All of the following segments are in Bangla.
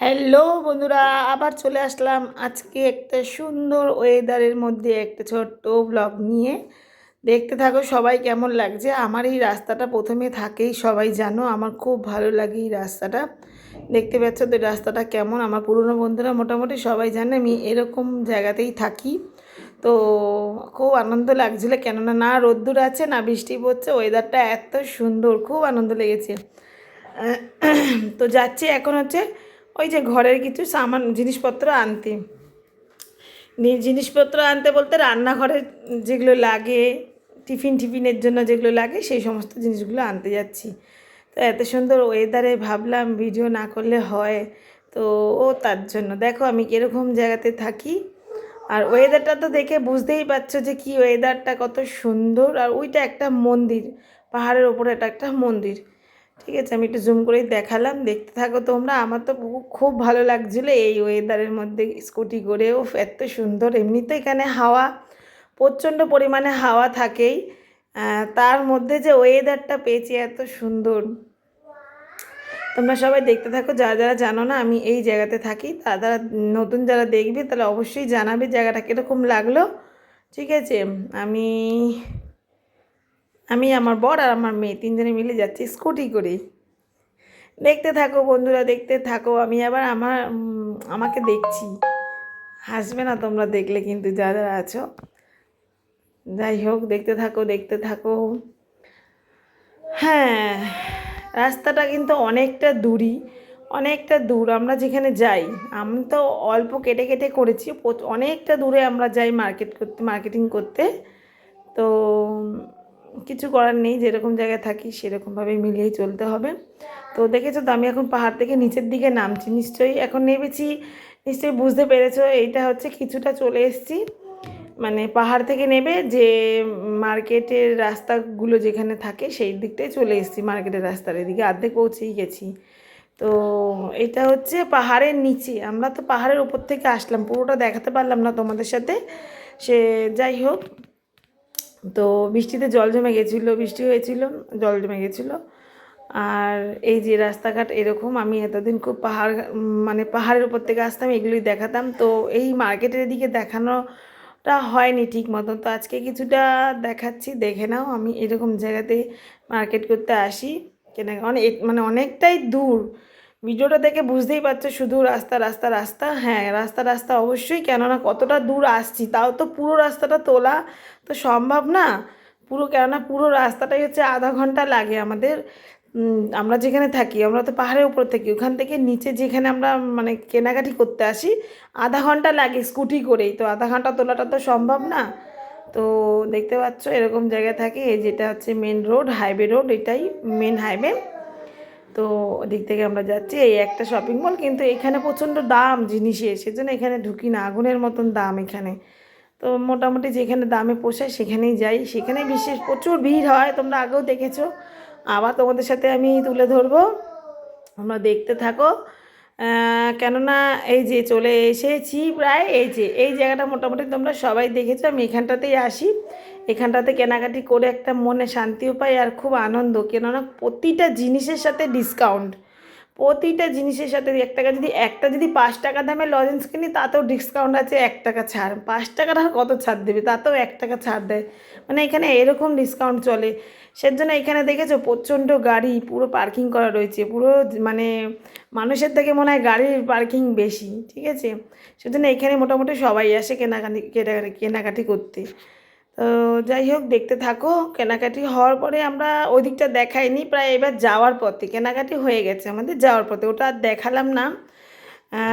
হ্যালো বন্ধুরা, আবার চলে আসলাম আজকে একটা সুন্দর ওয়েদারের মধ্যে একটা ছোট্ট ব্লগ নিয়ে। দেখতে থাকো সবাই কেমন লাগছে? আমার এই রাস্তাটা প্রথমে থাকেই, সবাই জানো, আমার খুব ভালো লাগে এই রাস্তাটা। দেখতে পাচ্ছ তো রাস্তাটা কেমন, আমার পুরনো বন্ধুরা মোটামুটি সবাই জানে, আমি এরকম জায়গাতেই থাকি। তো খুব আনন্দ লাগছিল, কেননা না রোদ্দুর আছে, না বৃষ্টি পড়ছে, ওয়েদারটা এত সুন্দর, খুব আনন্দ লেগেছে। তো যাচ্ছি এখন হচ্ছে ওই যে ঘরের কিছু সামান, জিনিসপত্র আনতে। জিনিসপত্র আনতে বলতে রান্নাঘরের যেগুলো লাগে, টিফিন টিফিনের জন্য যেগুলো লাগে সেই সমস্ত জিনিসগুলো আনতে যাচ্ছি। তো এত সুন্দর ওয়েদারে ভাবলাম ভিডিও না করলে হয়, তো ও তার জন্য। দেখো আমি কীরকম জায়গাতে থাকি, আর ওয়েদারটা তো দেখে বুঝতেই পারছ যে কি ওয়েদারটা কত সুন্দর, আর ওইটা একটা মন্দির, পাহাড়ের ওপরে এটা একটা মন্দির। ঠিক আছে, আমি একটু জুম করেই দেখালাম, দেখতে থাকো তোমরা। আমার তো খুব- ভালো লাগছিল এই ওয়েদারের মধ্যে স্কুটি করেও এত সুন্দর। এমনিতে এখানে হাওয়া, প্রচণ্ড পরিমাণে হাওয়া থাকেই। তার মধ্যে যে ওয়েদারটা পেয়েছি, এত সুন্দর। তোমরা সবাই দেখতে থাকো, যারা যারা জানো না, আমি এই জায়গাতে থাকি। তারা নতুন যারা দেখবে তাহলে অবশ্যই জানাবে জায়গাটা কীরকম লাগল। ঠিক আছে, আমি আমি আমার বর আর আমার মেয়ে তিনজনে মিলে যাচ্ছি স্কুটি করে দেখতে থাকো বন্ধুরা, দেখতে থাকো। আমি আবার আমার আমাকে দেখছি। হাসবে না তোমরা দেখলে কিন্তু যারা যারা আছো। যাই হোক, দেখতে থাকো দেখতে থাকো। হ্যাঁ রাস্তাটা কিন্তু অনেকটা দূরই, অনেকটা দূর। আমরা যেখানে যাই, আমি তো অল্প কেটে কেটে করেছি। অনেকটা দূরে আমরা যাই মার্কেট করতে, মার্কেটিং করতে। তো কিছু করার নেই, যেরকম জায়গায় থাকি সেরকমভাবে মিলিয়েই চলতে হবে। তো দেখেছ তো, আমি এখন পাহাড় থেকে নিচের দিকে নামছি। নিশ্চয়ই এখন নেমেছি, নিশ্চয়ই বুঝতে পেরেছ, এইটা হচ্ছে কিছুটা চলে এসেছি। মানে পাহাড় থেকে নেবে যে মার্কেটের রাস্তাগুলো যেখানে থাকে সেই দিকটাই চলে এসেছি, মার্কেটের রাস্তার এদিকে। অর্ধেক পৌঁছেই গেছি। তো এটা হচ্ছে পাহাড়ের নিচে। আমরা তো পাহাড়ের উপর থেকে আসলাম, পুরোটা দেখাতে পারলাম না তোমাদের সাথে। সে যাই হোক তো বৃষ্টিতে জল জমে গেছিল, বৃষ্টি হয়েছিল, জল জমে গেছিল। আর এই যে রাস্তাঘাট এরকম, আমি এতদিন খুব পাহাড় মানে পাহাড়ের উপর থেকে আসতাম, এগুলোই দেখাতাম। তো এই মার্কেটের দিকে দেখানোটা হয়নি ঠিক মতন তো আজকে কিছুটা দেখাচ্ছি, দেখে নাও। আমি এরকম জায়গাতে মার্কেট করতে আসি। কেনা অনেক মানে অনেকটাই দূর। ভিডিওটা দেখে বুঝতেই পারছ, শুধু রাস্তা রাস্তা রাস্তা? হ্যাঁ রাস্তা রাস্তা অবশ্যই, কেননা কতটা দূর আসছি, তাও তো পুরো রাস্তাটা তোলা তো সম্ভব না। পুরো, কেননা পুরো রাস্তাটাই হচ্ছে আধা ঘণ্টা লাগে আমাদের। আমরা যেখানে থাকি, আমরা তো পাহাড়ের উপর থাকি, ওখান থেকে নিচে যেখানে আমরা মানে কেনাকাটি করতে আসি, আধা ঘণ্টা লাগে স্কুটি করেই, তো আধা ঘণ্টা তোলাটা তো সম্ভব না। তো দেখতে পাচ্ছ, এরকম জায়গায় থাকে যেটা হচ্ছে মেন রোড হাইওয়ে রোড এটাই মেন হাইওয়ে তো ওদিক থেকে আমরা যাচ্ছি, এই একটা শপিং মল কিন্তু এখানে প্রচণ্ড দাম জিনিসের, সেজন্য এখানে ঢুকি না, আগুনের মতন দাম এখানে। তো মোটামুটি যেখানে দামে পোষায় সেখানেই যাই, সেখানে বিশেষ প্রচুর ভিড় হয়, তোমরা আগেও দেখেছ। আবার তোমাদের সাথে আমি তুলে ধরবো, তোমরা দেখতে থাকো। কেননা এই যে চলে এসেছি প্রায়, এই যে, এই জায়গাটা মোটামুটি তোমরা সবাই দেখেছ, আমি এখানটাতেই আসি। এখানটাতে কেনাকাটি করে একটা মনে শান্তিও পাই আর খুব আনন্দ। কেননা প্রতিটা জিনিসের সাথে ডিসকাউন্ট প্রতিটা জিনিসের সাথে এক টাকা যদি, একটা যদি পাঁচ টাকা দামে লজেন্স কিনি, তাতেও ডিসকাউন্ট আছে এক টাকা ছাড়। পাঁচ টাকাটা কত ছাড় দেবে? তাতেও এক টাকা ছাড় দেয়। মানে এখানে এরকম ডিসকাউন্ট চলে। সেজন্য এখানে দেখেছ প্রচণ্ড গাড়ি, পুরো পার্কিং করা রয়েছে। পুরো মানে মানুষের থেকে মনে হয় গাড়ির পার্কিং বেশি, ঠিক আছে? সেজন্য এখানে মোটামুটি সবাই আসে কেনাকাটি কেনাকাটি করতে। যাই হোক, দেখতে থাকো। কেনাকাটি হওয়ার পরে আমরা ওই দিকটা দেখাইনি। প্রায় এবার যাওয়ার পথে, কেনাকাটি হয়ে গেছে আমাদের যাওয়ার পথে। ওটা আর দেখালাম না।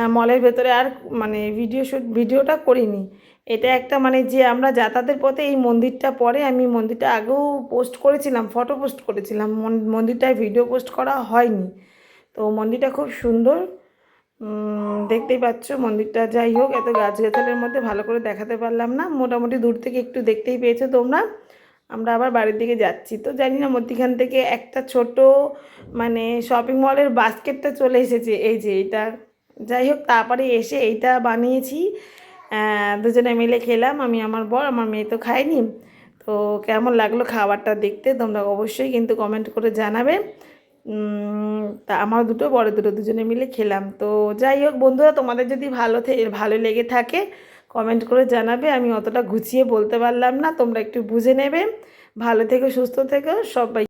মলের ভেতরে আর মানে ভিডিও শ্যুট ভিডিওটা করিনি। এটা একটা মানে যে আমরা যাতায়াতের পথে এই মন্দিরটা পরে আমি মন্দিরটা আগেও পোস্ট করেছিলাম ফটো পোস্ট করেছিলাম। মন- মন্দিরটায় ভিডিও পোস্ট করা হয়নি। তো মন্দিরটা খুব সুন্দর। দেখতেই পাচ্ছ, মন্দিরটা যাই হোক, এত গাছ গাছগাছালের মধ্যে ভালো করে দেখাতে পারলাম না। মোটামুটি দূর থেকে একটু দেখতেই পেয়েছ তোমরা। আমরা আবার বাড়ির দিকে যাচ্ছি। তো জানি না, মধ্যিখান থেকে একটা ছোট মানে শপিং মলের বাস্কেটটা চলে এসেছে। এই যে এটা। যাই হোক, তারপরে এসে এইটা বানিয়েছি। দুজনে মিলে খেলাম। আমি, আমার বর, আমার মেয়ে তো খায়নি। তো কেমন লাগল খাবারটা দেখতে, তোমরা অবশ্যই কিন্তু কমেন্ট করে জানাবে। তা আমার দুটো বড় দুটো দুজনে মিলে খেলাম। তো যাই হোক বন্ধুরা, তোমাদের যদি ভালো ভালো লেগে থাকে কমেন্ট করে জানাবে। আমি অতটা গুছিয়ে বলতে পারলাম না, তোমরা একটু বুঝে নেবে। ভালো থেকে, সুস্থ থেকো, সবাই